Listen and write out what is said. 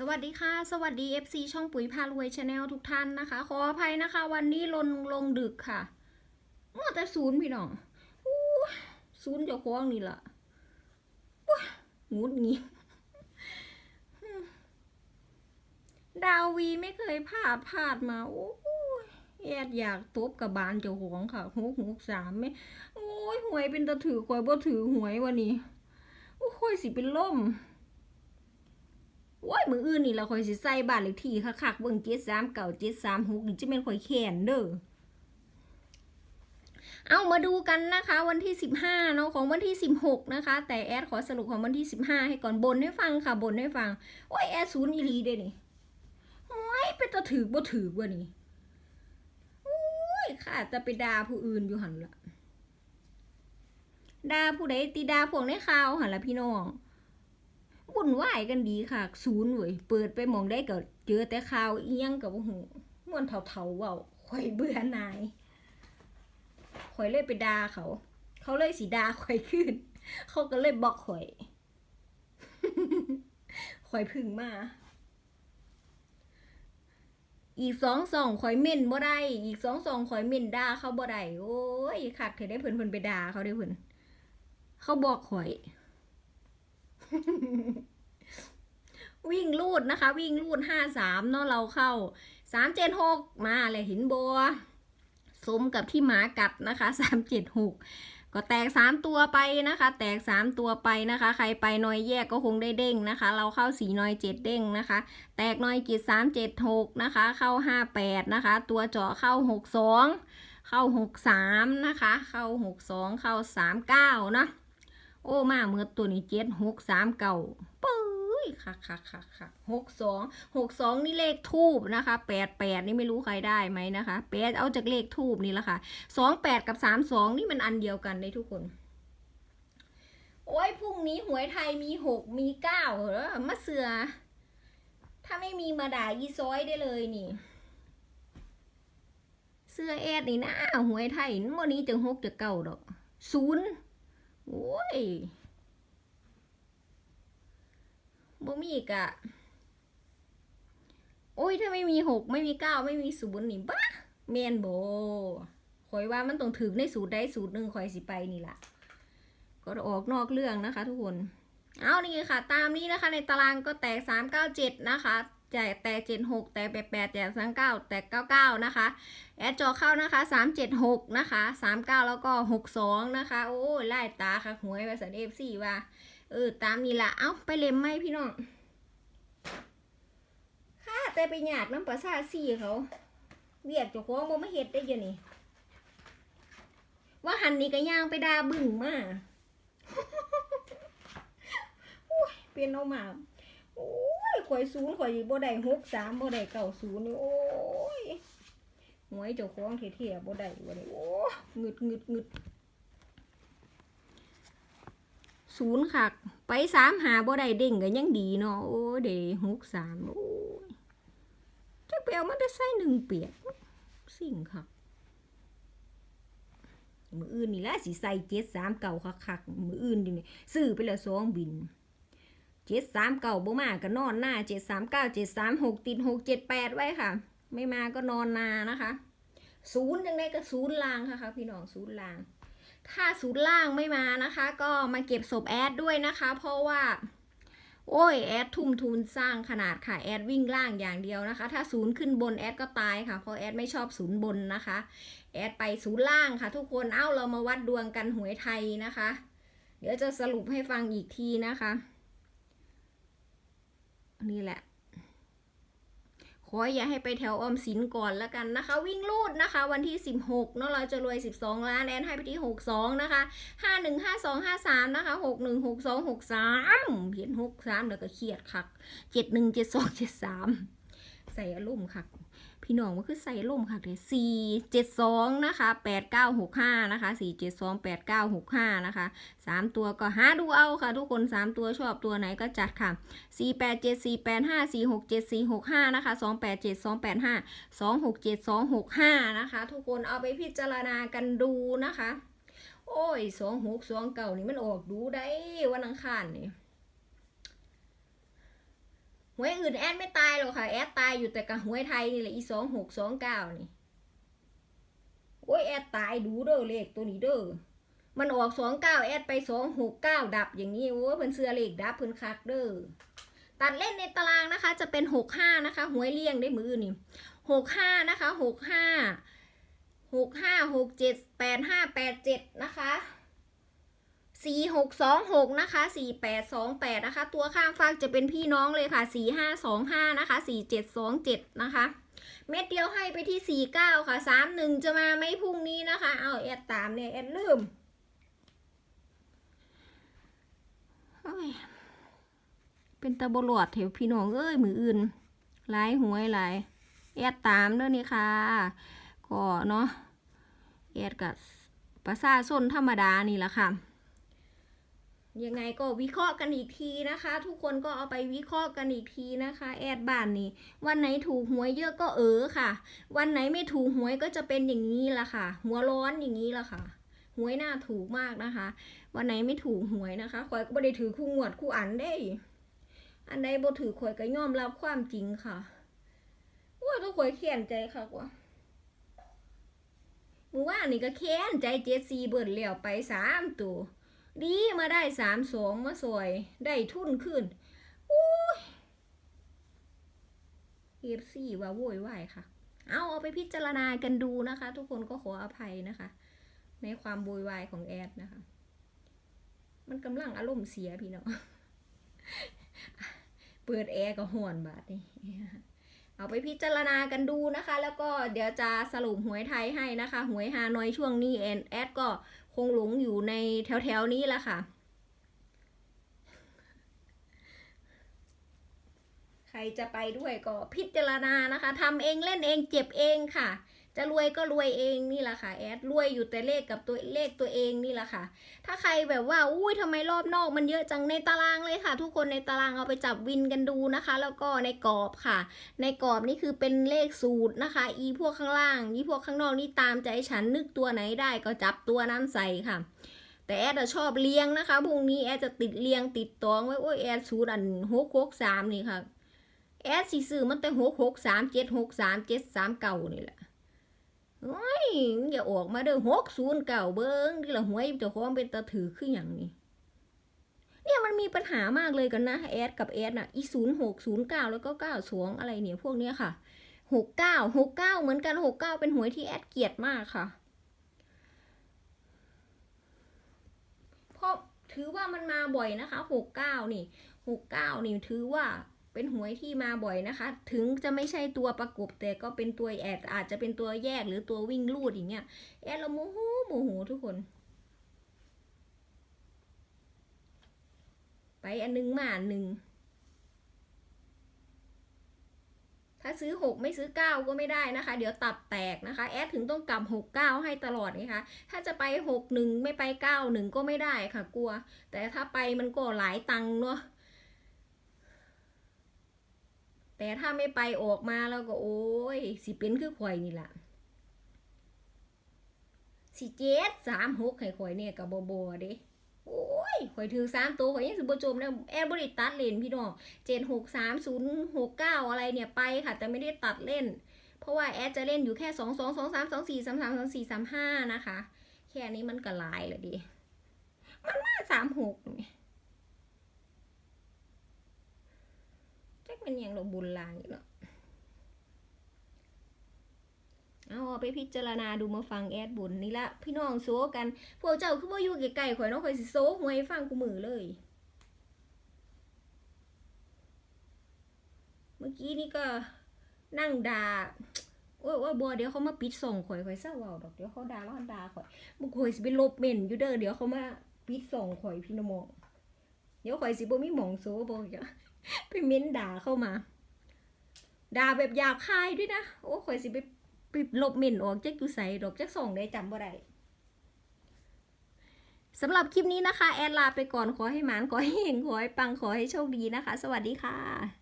สวัสดีค่ะ สวัสดี FC ช่องปุ๋ยพารวยชาแนลทุกท่านนะคะ ขออภัยนะคะ วันนี้ลงลงดึกค่ะมัวแต่ศูนย์พี่น้องศูนย์เจะคล้าของนี่ล่ะงุดงิดดาววีไม่เคยพลาดพลาดมาโอ้ยแอดอยากตบกับบานเจ้าของค่ะหกหกสามไม่โอ้ยหวยเป็นตะถือคอยบ่ถือหวยวันนี้โอ้ยสิเป็นล่ม โอ้ยมืออื่นนี่เราคอยสิใส่บ้านเลขที่คักๆเบิ่งเจ็ดสามเก่าเจ็ดสามหกนี่จะเป็นคอยแขนเด้อเอามาดูกันนะคะวันที่สิบห้าเนาะของวันที่สิบหกนะคะ แต่แอดขอสรุปของวันที่สิบห้าให้ก่อนบนให้ฟังค่ะบนให้ฟัง โอ้ยแอดศูนย์อีหลีเด้นี่โอ้ยเป็นตะถือบ่ถือว่ะนี่โอ้ยค่ะจะไปด่าผู้อื่นอยู่หันละด่าผู้ใดตีด่าพวกในข่าวหันละพี่น้อง วุ่นวายกันดีค่ะ ศูนย์เว้ยเปิดไปมองได้ก็เจอแต่ข่าวเอียงกับหูม่วนเถาๆเว้าข่อยเบื่อหนายข่อยเลยไปด่าเขา เขาเลยสีด่าข่อยขึ้น เขาก็เลยบอกข่อยข่อยพึ่งมา อีกสองสองข่อยเม่นบ่ได้ อีกสองสองข่อยเม่นด่าเขาบ่ได้โอ้ยคักเธอได้เพิ่นเพิ่นไปด่าเขาได้เพิ่นเขาบอกข่อย วิ่งลูดนะคะ วิ่งลูดห้าสามเนาะเราเข้าสามเจ็ดหกมาเลยห็นบัวสมกับที่หมากัดนะคะสามเจ็ดหกก็แตกสามตัวไปนะคะ แตกสามตัวไปนะคะ ใครไปนอยแยกก็คงได้เด้งนะคะ เราเข้าสีนอยเจ็ดเด้งนะคะ แตกนอยกิจสามเจ็ดหกนะคะ เข้าห้าแปดนะคะ ตัวเจาะเข้าหกสองเข้าหกสามนะคะ เข้าหกสองเข้าสามเก้านะ โอ้มาเมื่อตัวนี้เจ็ดหกสามเก่าปื้ยคักคักคักคักหกสองหกสองนี่เลขทูบนะคะแปดแปดนี่ไม่รู้ใครได้ไหมนะคะแปดเอาจากเลขทูบนี่แหละค่ะสองแปดกับสามสองนี่มันอันเดียวกันเลยทุกคนโอ้ยพรุ่งนี้หวยไทยมีหกมีเก้าเหรอมาเสือ ถ้าไม่มีมาด่ายีซ้อยได้เลยนี่ เสื้อแอดนี่นะหวยไทยวันนี้จะหกจะเก้าดอกศูนย์ ยบ่มีอีกอะโอ้ย ถ้าไม่มีหกไม่มีเก้าไม่มีศูนย์นี่บ้าเมนโบคอยว่ามันต้องถึงในสูตรได้สูตรหนึ่งคอยสิไปนี่ล่ะก็ออกนอกเรื่องนะคะทุกคน เอานี่ค่ะ ตามนี้นะคะ ในตารางก็แตกสามเก้าเจ็ดนะคะ แจกแตกเจ็ดหกแตกแปดแปดแตกสามเก้าแตกเก้าเก้านะคะ แอดจอเข้านะคะสามเจ็ดหกนะคะสามเก้าแล้วก็หกสองนะคะ โอ้ยไล่ตาค่ะหวยภาษาเอฟซีว่าเออตามนี้ละเอ้าไปเล็มไหมพี่น้องค่ะแต่ไปหยาดน้ำปลาซาซี่เขาเรียกจ้าของบ่มาเฮ็ดได้เดี๋ยวนี้ว่าหันนี่ก็ย่างไปดาบึ้งมาโอ้ยเป็นเอามา โอ้ยข่อยศูนย์ข่อยบ่ได้หกสามบ่ได้เก้าศูนย์นี่โอ้ยหวยเจ้าของเท่ๆบ่ได้บ่ได้โอ้ยงึดงึดงึดศูนย์ค่ะไปสามหาบ่ได้เด้งก็ยังดีเนาะโอ้เดหกสามโอ้ยจักไปเอามาได้ใส่หนึ่งเปียกสิ่งค่ะมืออื่นนี่ละสิใส่เจ็ดสามเก่าคักๆมืออื่นดินี่ซื้อไปแล้วสองบิน เจ็ดสามเก่าบ่มาก็นอนหน้าเจ็ดสามเก้าเจ็ดสามหกติดหกเจ็ดแปดไว้ค่ะ ไม่มาก็นอนนานะคะศูนย์ยังไงก็ศูนย์ลางค่ะค่ะพี่น้องศูนย์ลาง ถ้าศูนย์ล่างไม่มานะคะ ก็มาเก็บศพแอดด้วยนะคะ เพราะว่า โอ้ยแอดทุ่มทุนสร้างขนาดค่ะแอดวิ่งล่างอย่างเดียวนะคะ ถ้าศูนย์ขึ้นบนแอดก็ตายค่ะเพราะแอดไม่ชอบศูนย์บนนะคะ แอดไปศูนย์ล่างค่ะ ทุกคนเอ้าเรามาวัดดวงกันหวยไทยนะคะ เดี๋ยวจะสรุปให้ฟังอีกทีนะคะ นี่แหละ ขออย่าให้ไปแถวออมสินก่อนแล้วกันนะคะ วิ่งลูดนะคะ วันที่ 16เนาะเราจะรวย 12 ล้านแอนให้ไปที่ 62 นะคะ 515253 นะคะ 616263 เห็น 63 แล้วก็เครียดคัก 717273 ใส่อารมณ์คัก พี่น้องว่าคือใส่ล่มค่ะเลยวสี่เจ็ดสองนะคะแปดเก้าหกห้านะคะสี่เจ็ดสองแปดเก้าหกห้านะคะสามตัวก็หาดูเอาค่ะ ทุกคนสามตัวชอบตัวไหนก็จัดค่ะสี่แปดเจ็ดสี่แปดห้าสี่หกเจ็ดสี่หกห้านะคะสองแปดเจ็ดสองแปดห้าสองหกเจ็ดสองหกห้านะคะทุกคนเอาไปพิจารณากันดูนะคะ โอ้ยสองหกสองเก่านี่มันออกดูได้วันอังคารนี่ หวยอื่นแอดไม่ตายหรอกค่ะ แอดตายอยู่แต่กับหวยไทยนี่แหละอีสองหกสองเก้านี่โอ้ยแอดตายดูเด้อเลขตัวนี้เด้อมันออกสองเก้าแอดไปสองหกเก้าดับอย่างนี้โอ้ยเพิ่นเสือเลขดับเพิ่นคักเด้อตัดเล่นในตารางนะคะ จะเป็นหกห้านะคะหวยเลี่ยงได้มือนี่หกห้านะคะหกห้าหกห้าหกเจ็ดแปดห้าแปดเจ็ดนะคะ สี่หกสองหกนะคะสี่แปดสองแปดนะคะ ตัวข้างฟากจะเป็นพี่น้องเลยค่ะสี่ห้าสองห้านะคะสี่เจ็ดสองเจ็ดนะคะ เม็ดเดียวให้ไปที่สี่เก้าค่ะสามหนึ่งจะมาไหมพรุ่งนี้นะคะ เอาแอดตามเนี่ยแอดลืมเป็นตะบลวดเถวพี่น้องเอ้ยมืออื่นหลายหวยหลายแอดตามเด้อนี่ค่ะก็เนาะแอดกับประสาส้นธรรมดานี่แหละค่ะ ยังไงก็วิเคราะห์กันอีกทีนะคะ ทุกคนก็เอาไปวิเคราะห์กันอีกทีนะคะ แอดบ้านนี่วันไหนถูกหวยเยอะก็เออค่ะ วันไหนไม่ถูกหวยก็จะเป็นอย่างนี้ละค่ะ หัวร้อนอย่างนี้ละค่ะหวยหน้าถูกมากนะคะ วันไหนไม่ถูกหวยนะคะข่อยก็ไม่ได้ถือคู่งวดคู่อันได้ อันใดบ่ถือข่อยก็ยอมรับความจริงค่ะว่าต้องข่อยเขียนใจค่ะกว่ามือว่านี่ก็แค้นใจเจ็ดซีเบิร์ดเหลี่ยวไปสามตัว ดีมาได้สามสองมาสวย ได้ทุนขึ้นอุ้ยเอฟซีว่าโวยวายค่ะ เอาเอาไปพิจารณากันดูนะคะ ทุกคนก็ขออภัยนะคะ ในความโวยวายของแอดนะคะ มันกำลังอารมณ์เสียพี่น้องเปิดแอร์ก็ห่อนบาดนี่เอาไปพิจารณากันดูนะคะ แล้วก็เดี๋ยวจะสรุปหวยไทยให้นะคะ หวยฮานอยช่วงนี้แอนแอดก็ คงหลงอยู่ในแถวๆนี้แหละค่ะ ใครจะไปด้วยก็พิจารณานะคะทำเองเล่นเองเจ็บเองค่ะ จะรวยก็รวยเองนี่แหละค่ะแอดรวยอยู่แต่เลขกับตัวเลขตัวเองนี่แหละค่ะ ถ้าใครแบบว่าอุ้ยทำไมรอบนอกมันเยอะจังในตารางเลยค่ะ ทุกคนในตารางเอาไปจับวินกันดูนะคะ แล้วก็ในกรอบค่ะ ในกรอบนี่คือเป็นเลขสูตรนะคะ อีพวกข้างล่างอีพวกข้างนอกนี่ตามใจฉันนึกตัวไหนได้ก็จับตัวนั้นใส่ค่ะแต่แอดอะชอบเลี้ยงนะคะพรุ่งนี้แอดจะติดเลี้ยงติดตองไว้โอ้ยแอดสูตรอันหกหกสามนี่ค่ะ แอดสีซื้อมันแต่หกหกสามเจ็ดหกสามเจ็ดสามเก่านี่แหละ โอ้ยมันอย่าออกมาเด้อหกศูนย์เก่าเบิ้งที่ละหวยเจ้าของเป็นตาถือขึ้นอย่างนี้เนี่ยมันมีปัญหามากเลยกันนะแอดกับแอดน่ะอีศูนย์หกศูนย์เก้าแล้วก็เก้าสองอะไรเนี่ยพวกเนี้ยค่ะหกเก้าหกเก้าเหมือนกันหกเก้าเป็นหวยที่แอดเกลียดมากค่ะเพราะถือว่ามันมาบ่อยนะคะหกเก้านี่หกเก้านี่ถือว่า เป็นหวยที่มาบ่อยนะคะ ถึงจะไม่ใช่ตัวประกบแต่ก็เป็นตัวแอดอาจจะเป็นตัวแยกหรือตัววิ่งลูดอย่างเงี้ยแอดเราโมโหโมโหทุกคน ไปอันหนึงมาอันหนึ่งถ้าซื้อหกไม่ซื้อเก้าก็ไม่ได้นะคะ เดี๋ยวตับแตกนะคะ แอดถึงต้องกลับหกเก้าให้ตลอดนะคะถ้าจะไปหกหนึ่งไม่ไปเก้าหนึ่งก็ไม่ได้ค่ะกลัว แต่ถ้าไปมันก็หลายตังค์เนาะ แต่ถ้าไม่ไปออกมาแล้วก็โอ้ย สิเป็นคือข่อยนี่แหละสิเจ็ดสามหกให้ข่อยเนี่ยกับบโบเด้โอ้ยข่อยถือสามตัวข่อยยังสิบโจมนะแอดบริตัดเลนพี่น้องเจ็ดหกสามศูนย์หกเก้าอะไรเนี่ยไปค่ะ แต่ไม่ได้ตัดเล่น เพราะว่าแอดจะเล่นอยู่แค่สองสองสองสามสองสี่สามสามสองสี่สามห้านะคะ แค่นี้มันก็หลายเลยดิ มันมาสามหกเนี่แจ็คเป็นอย่างเราบุญลางอยู่เนาะเอาเอาไปพิจารณาดูมาฟังแอดบุญนี่ละพี่น้องโซกัน พวกเจ้าคือว่าอยู่ไกลๆข่อยน้องข่อยสิโซหวยฟังกูมือเลย เมื่อกี้นี่ก็นั่งด่าโอ้ยโอ้ยบัวเดี๋ยวเขามาปิดส่งข่อยข่อยเศร้าเว้าดอกเดี๋ยวเขาด่าแล้วด่าข่อยบุกข่อยสิไปลบเมนอยู่เด้อเดี๋ยวเขามาปิดส่งข่อยพี่นโมองเดี๋ยวข่อยสิบ่มีหมองโซบ่จะ ไปเม้นด่าเข้ามา ด่าแบบหยาบคายด้วยนะ โอ้ข่อยสิไปไปลบเม้นออกจักอยู่ใส่ดอกจักส่งได้จำบ่ได้สำหรับคลิปนี้นะคะ แอดลาไปก่อนขอให้หมานขอให้เฮงขอให้ปังขอให้โชคดีนะคะ สวัสดีค่ะ